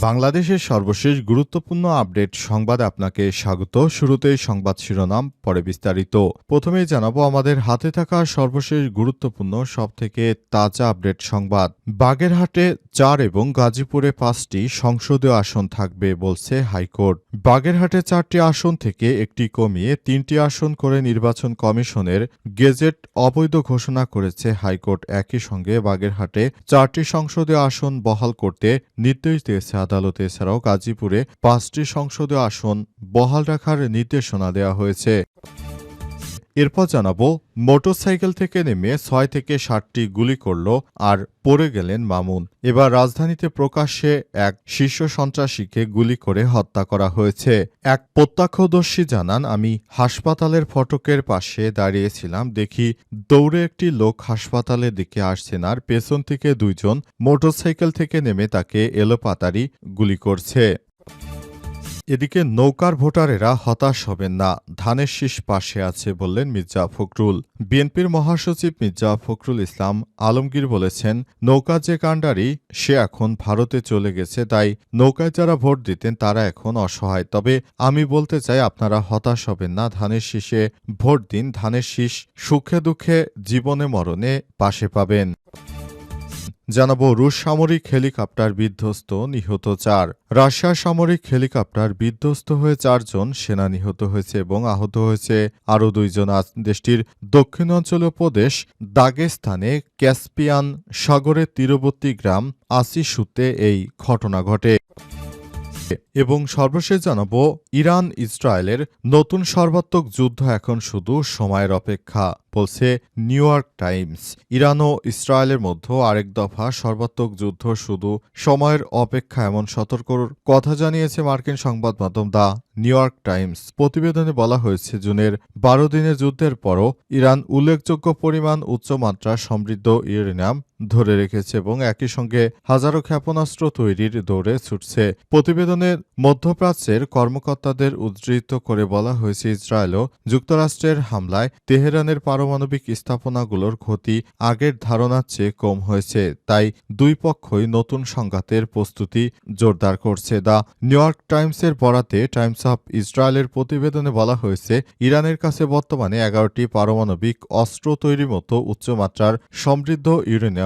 বাংলাদেশের সর্বশেষ গুরুত্বপূর্ণ আপডেট সংবাদে আপনাকে স্বাগত। শুরুতেই সংবাদ শিরোনাম, পরে বিস্তারিত। প্রথমেই জানাব, আমাদের হাতে থাকা সর্বশেষ গুরুত্বপূর্ণ, সবথেকে তাজা আপডেট সংবাদ। বাগেরহাটে চার এবং গাজীপুরে পাঁচটি সংসদীয় আসন থাকবে বলছে হাইকোর্ট। বাগেরহাটে চারটি আসন থেকে একটি কমিয়ে তিনটি আসন করে নির্বাচন কমিশনের গেজেট অবৈধ ঘোষণা করেছে হাইকোর্ট। একই সঙ্গে বাগেরহাটে চারটি সংসদীয় আসন বহাল করতে নির্দেশ দিয়েছে আদালত এছাড়াও গাজীপুরে পাঁচটি সংসদীয় আসন বহাল রাখার নির্দেশনা দেওয়া হয়েছে। এরপর জানাব, মোটরসাইকেল থেকে নেমে ছয় থেকে ষাটটি গুলি করল আর পড়ে গেলেন মামুন। এবার রাজধানীতে প্রকাশ্যে এক শীর্ষ সন্ত্রাসীকে গুলি করে হত্যা করা হয়েছে। এক প্রত্যক্ষদর্শী জানান, আমি হাসপাতালের ফটকের পাশে দাঁড়িয়েছিলাম, দেখি দৌড়ে একটি লোক হাসপাতালের দিকে আসছেন আর পেছন থেকে দুইজন মোটরসাইকেল থেকে নেমে তাকে এলোপাতারি গুলি করছে। এদিকে নৌকার ভোটারেরা হতাশ হবেন না। ধানের শীষ পাশে আছে বললেন মির্জা ফখরুল। বিএনপির মহাসচিব মির্জা ফখরুল ইসলাম আলমগীর বলেছেন, নৌকা যে কাণ্ডারি, সে এখন ভারতে চলে গেছে, তাই নৌকায় যারা ভোট দিতেন তারা এখন অসহায়। তবে আমি বলতে চাই, আপনারা হতাশ হবেন না, ধানের শীষে ভোট দিন, ধানের শীষ সুখে দুঃখে, জীবনে মরণে পাশে পাবেন। জানাব রুশ সামরিক হেলিকপ্টার বিধ্বস্ত নিহত চার। রাশিয়ার সামরিক হেলিকপ্টার বিধ্বস্ত হয়ে চারজন সেনা নিহত হয়েছে এবং আহত হয়েছে। আরও দুইজন আজ দেশটির দক্ষিণাঞ্চলীয় প্রদেশ দাগেস্তানে ক্যাসপিয়ান সাগরের তীরবর্তী গ্রাম আসিসুতে এই ঘটনা ঘটে। এবং সর্বশেষ জানাব, ইরান, ইসরায়েলের নতুন সর্বাত্মক যুদ্ধ এখন শুধু সময়ের অপেক্ষা, বলছে নিউ ইয়র্ক টাইমস। ইরান ও ইসরায়েলের মধ্যে আরেক দফা সর্বাত্মক যুদ্ধ শুধু সময়ের অপেক্ষা এমন সতর্কর কথা জানিয়েছে মার্কিন সংবাদ মাধ্যম দা নিউ ইয়র্ক টাইমস। প্রতিবেদনে বলা হয়েছে, জুনের বারো দিনের যুদ্ধের পরও ইরান উল্লেখযোগ্য পরিমাণ উচ্চমাত্রা সমৃদ্ধ ইউরেনিয়াম ধরে রেখেছে এবং একই সঙ্গে হাজারো ক্ষেপণাস্ত্র তৈরির দৌড়ে ছুটছে। প্রতিবেদনের মধ্যপ্রাচ্যের কর্মকর্তাদের উদ্ধৃত করে বলা হয়েছে, ইসরায়েল ও যুক্তরাষ্ট্রের হামলায় তেহরানের পারমাণবিক স্থাপনাগুলোর ক্ষতি আগের ধারণার চেয়ে কম হয়েছে। তাই দুই পক্ষই নতুন সংঘাতের প্রস্তুতি জোরদার করছে। দ্য নিউ ইয়র্ক টাইমসের বরাতে টাইমস অফ ইসরায়েলের প্রতিবেদনে বলা হয়েছে, ইরানের কাছে বর্তমানে এগারোটি পারমাণবিক অস্ত্র তৈরির মতো উচ্চমাত্রার সমৃদ্ধ ইউরেনিয়াম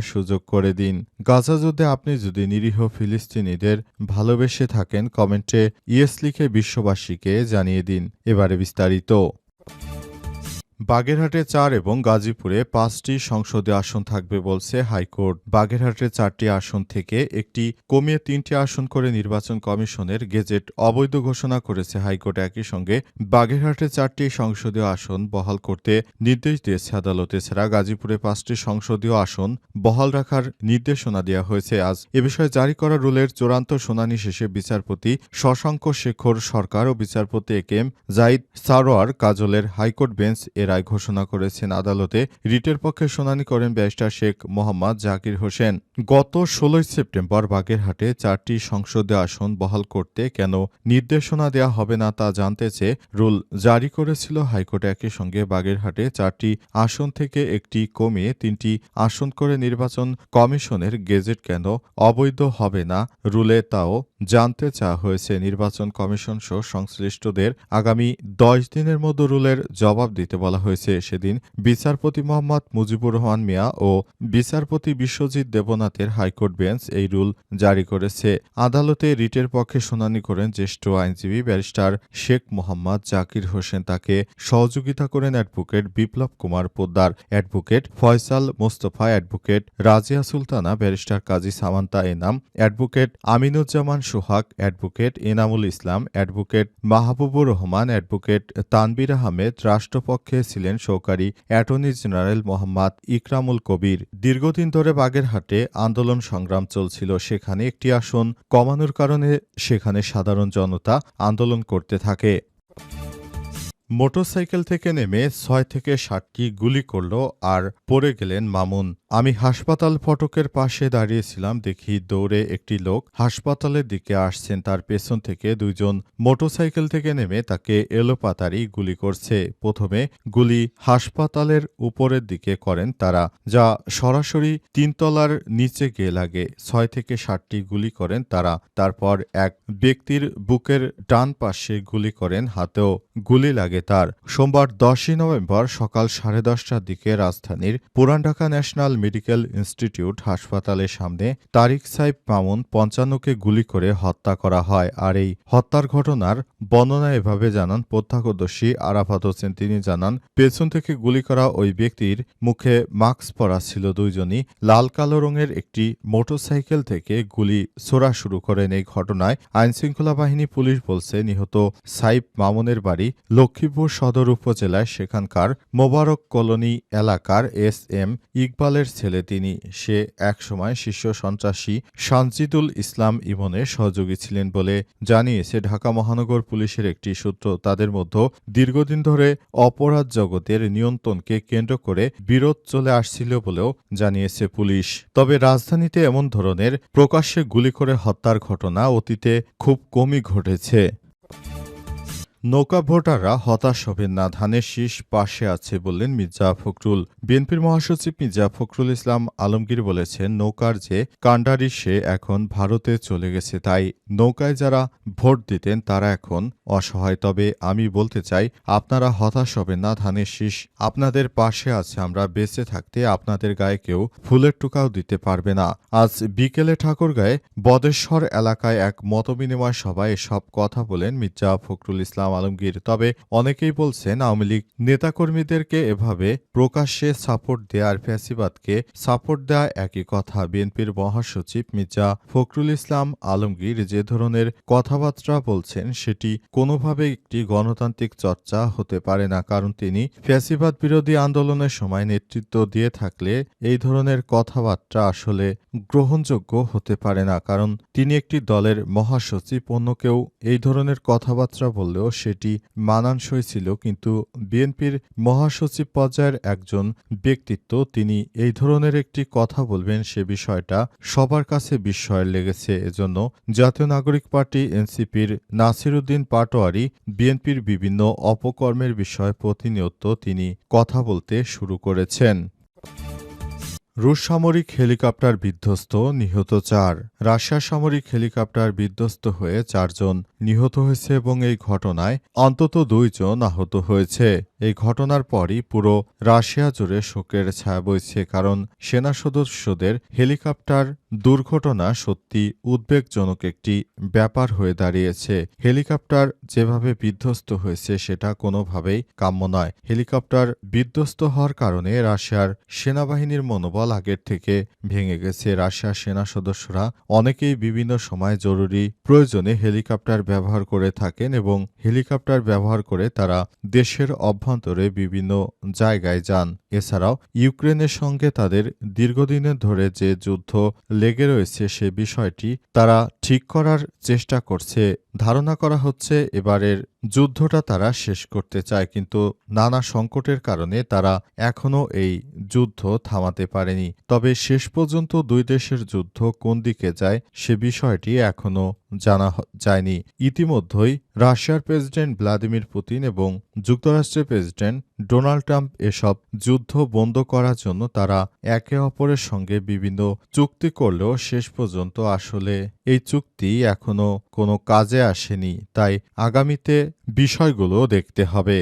সুযোগ করে দিন। গাজা যুদ্ধে আপনি যদি নিরীহ ফিলিস্তিনিদের ভালোবেসে থাকেন, কমেন্টে ইয়েস লিখে বিশ্ববাসীকে জানিয়ে দিন। এবারে বিস্তারিত। বাগেরহাটে চার এবং গাজীপুরে পাঁচটি সংসদীয় আসন থাকবে বলছে হাইকোর্ট। বাগেরহাটে চারটি আসন থেকে একটি কমিয়ে তিনটি আসন করে নির্বাচন কমিশনের গেজেট অবৈধ ঘোষণা করেছে হাইকোর্ট। একই সঙ্গে বাগেরহাটে চারটি সংসদীয় আসন বহাল করতে নির্দেশ দিয়েছে আদালত। এছাড়া গাজীপুরে পাঁচটি সংসদীয় আসন বহাল রাখার নির্দেশনা দেওয়া হয়েছে। আজ এ বিষয়ে জারি করা রুলের চূড়ান্ত শুনানি শেষে বিচারপতি শশাঙ্ক শেখর সরকার ও বিচারপতি A K M Zaid Sarwar কাজলের হাইকোর্ট বেঞ্চ এ রায় ঘোষণা করেছেন আদালতে। রিটের পক্ষে শুনানি করেন ব্যারিস্টার শেখ মোহাম্মদ জাকির হোসেন। গত ষোলোই সেপ্টেম্বর বাগেরহাটে চারটি সংসদীয় আসন বহাল করতে কেন নির্দেশনা দেওয়া হবে না তা জানতে চেয়ে রুল জারি করেছিল হাইকোর্ট একই সঙ্গে। বাগেরহাটে চারটি আসন থেকে একটি কমিয়ে তিনটি আসন করে নির্বাচন কমিশনের গেজেট কেন অবৈধ হবে না রুলে তাও জানতে চাওয়া হয়েছে। নির্বাচন কমিশন সহ সংশ্লিষ্টদের আগামী দশ দিনের মধ্যে রুলের জবাব দিতে বলা হয়েছে সেদিন বিচারপতি মোহাম্মদ মুজিবুর রহমান মিয়া ও বিচারপতি বিশ্বজিৎ দেবনাথের হাইকোর্ট বেঞ্চ এই রুল জারি করেছে। আদালতে রিটের পক্ষে শুনানি করেন জ্যেষ্ঠ আইনজীবী ব্যারিস্টার শেখ মোহাম্মদ জাকির হোসেন। তাকে সহযোগিতা করেন advocate Biplob Kumar Poddar, advocate Foysal Mostofa, advocate Razia Sultana, barrister Kazi Samanta Enam, advocate Aminuzzaman Sohag, advocate Enamul Islam, advocate Mahbubur Rahman, advocate Tanvir Ahmed, রাষ্ট্রপক্ষে ছিলেন সহকারী অ্যাটর্নি জেনারেল মোহাম্মদ ইকরামুল কবির। দীর্ঘদিন ধরে বাগেরহাটে আন্দোলন সংগ্রাম চলছিল। সেখানে একটি আসন কমানোর কারণে সেখানে সাধারণ জনতা আন্দোলন করতে থাকে। মোটরসাইকেল থেকে নেমে ছয় থেকে ষাটটি গুলি করল আর পড়ে গেলেন মামুন। আমি হাসপাতাল ফটকের পাশে দাঁড়িয়েছিলাম দেখি দৌড়ে একটি লোক হাসপাতালের দিকে আসছেন। তার পেছন থেকে দুইজন মোটরসাইকেল থেকে নেমে তাকে এলোপাতারি গুলি করছে। প্রথমে গুলি হাসপাতালের উপরের দিকে করেন তারা, যা সরাসরি তিনতলার নিচে গিয়ে লাগে। ছয় থেকে ষাটটি গুলি করেন তারা, তারপর এক ব্যক্তির বুকের ডান পাশে গুলি করেন, হাতেও গুলি লাগে। তার। সোমবার দশই নভেম্বর সকাল সাড়ে দশটার দিকে রাজধানীর পুরান ঢাকা ন্যাশনাল মেডিকেল ইনস্টিটিউট হাসপাতালের সামনে তারিক সাইব মামুন পঞ্চান্নকে গুলি করে হত্যা করা হয়। আর এই হত্যার ঘটনার বর্ণনা এভাবে জানান প্রত্যক্ষদর্শী আরাফাত হোসেন। তিনি জানান, পেছন থেকে গুলি করা ওই ব্যক্তির মুখে মাস্ক পরা ছিল দুইজনই। লাল, কালো রঙের একটি মোটরসাইকেল থেকে গুলি ছোড়া শুরু করেন। এই ঘটনায় আইনশৃঙ্খলা বাহিনী পুলিশ বলছে, নিহত সাইব মামুনের বাড়ি লক্ষ্মীপুর সদর উপজেলায় সেখানকার মোবারক কলোনি এলাকার এস এম ইকবালের ছেলে তিনি। সে একসময় শীর্ষ সন্ত্রাসী সানজিদুল ইসলাম ইমনের সহযোগী ছিলেন বলে জানিয়েছে ঢাকা মহানগর পুলিশের একটি সূত্র। তাদের মধ্যে দীর্ঘদিন ধরে অপরাধ জগতের নিয়ন্ত্রণকে কেন্দ্র করে বিরোধ চলে আসছিল বলেও জানিয়েছে পুলিশ। তবে রাজধানীতে এমন ধরনের প্রকাশ্যে গুলি করে হত্যার ঘটনা অতীতে খুব কমই ঘটেছে। নৌকা ভোটাররা হতাশ হবেন না, ধানের শীষ পাশে আছে বললেন মির্জা ফখরুল। বিএনপির মহাসচিব মির্জা ফখরুল ইসলাম আলমগীর বলেছেন, নৌকার যে কাণ্ডারি সে এখন ভারতে চলে গেছে, তাই নৌকায় যারা ভোট দিতেন তারা এখন অসহায়। তবে আমি বলতে চাই, আপনারা হতাশ হবেন না, ধানের শীষ আপনাদের পাশে আছে, আমরা বেঁচে থাকতে আপনাদের গায়ে কেউ ফুলের টুকাও দিতে পারবে না। আজ বিকেলে ঠাকুরগাঁয়ে বদেশ্বর এলাকায় এক মতবিনিময় সভায় এসব কথা বলেন মির্জা ফখরুল ইসলাম আলমগীর। তবে অনেকেই বলছেন আওয়ামী লীগ নেতাকর্মীদেরকে এভাবে প্রকাশ্যে সাপোর্ট দেওয়ার ফ্যাসিবাদকে সাপোর্ট দেওয়া একই কথা। বিএনপির মহাসচিব মির্জা ফখরুল ইসলাম আলমগীর যে ধরনের কথাবার্তা বলছেন সেটি কোনোভাবে একটি গণতান্ত্রিক চর্চা হতে পারে না। কারণ তিনি ফ্যাসিবাদ বিরোধী আন্দোলনের সময় নেতৃত্ব দিয়ে থাকলে এই ধরনের কথাবার্তা আসলে গ্রহণযোগ্য হতে পারে না। কারণ তিনি একটি দলের মহাসচিব, অন্য কেউ এই ধরনের কথাবার্তা বললেও সেটি মানানসই ছিল, কিন্তু বিএনপির মহাসচিব পর্যায়ের একজন ব্যক্তিত্ব, তিনি এই ধরনের একটি কথা বলবেন, সে বিষয়টা সবার কাছে বিস্ময়ের লেগেছে। এজন্য জাতীয় নাগরিক পার্টি, এনসিপির নাসিরুদ্দিন পাটোয়ারি, বিএনপির বিভিন্ন অপকর্মের বিষয়ে প্রতিনিয়ত তিনি কথা বলতে শুরু করেছেন। রুশ সামরিক হেলিকপ্টার বিধ্বস্ত, নিহত চার। রাশিয়ার সামরিক হেলিকপ্টার বিধ্বস্ত হয়ে চারজন নিহত হয়েছে এবং এই ঘটনায় অন্তত দুইজন আহত হয়েছে। এই ঘটনার পরই পুরো রাশিয়া জুড়ে শোকের ছায়া বইছে, কারণ সেনা সদস্যদের হেলিকপ্টার দুর্ঘটনা সত্যি উদ্বেগজনক একটি ব্যাপার হয়ে দাঁড়িয়েছে। হেলিকপ্টার যেভাবে বিধ্বস্ত হয়েছে সেটা কোনোভাবেই কাম্য নয়। হেলিকপ্টার বিধ্বস্ত হওয়ার কারণে রাশিয়ার সেনাবাহিনীর মনোবল আগের থেকে ভেঙে গেছে। রাশিয়ার সেনা সদস্যরা অনেকেই বিভিন্ন সময় জরুরি প্রয়োজনে হেলিকপ্টার ব্যবহার করে থাকেন এবং হেলিকপ্টার ব্যবহার করে তারা দেশের অভ্যন্তরে বিভিন্ন জায়গায় যান। এছাড়াও ইউক্রেনের সঙ্গে তাদের দীর্ঘদিনের ধরে যে যুদ্ধ লেগে রয়েছে সে বিষয়টি তারা ঠিক করার চেষ্টা করছে। ধারণা করা হচ্ছে এবারের যুদ্ধটা তারা শেষ করতে চায়, কিন্তু নানা সংকটের কারণে তারা এখনও এই যুদ্ধ থামাতে পারেনি। তবে শেষ পর্যন্ত দুই দেশের যুদ্ধ কোন দিকে যায় সে বিষয়টি এখনও জানা যায়নি। ইতিমধ্যেই রাশিয়ার প্রেসিডেন্ট ভ্লাদিমির পুতিন এবং যুক্তরাষ্ট্রের প্রেসিডেন্ট ডোনাল্ড ট্রাম্প এসব যুদ্ধ বন্ধ করার জন্য তারা একে অপরের সঙ্গে বিভিন্ন চুক্তি করলেও শেষ পর্যন্ত আসলে এই চুক্তি এখনও কোনো কাজে আসেনি। তাই আগামীতে বিষয়গুলো দেখতে হবে।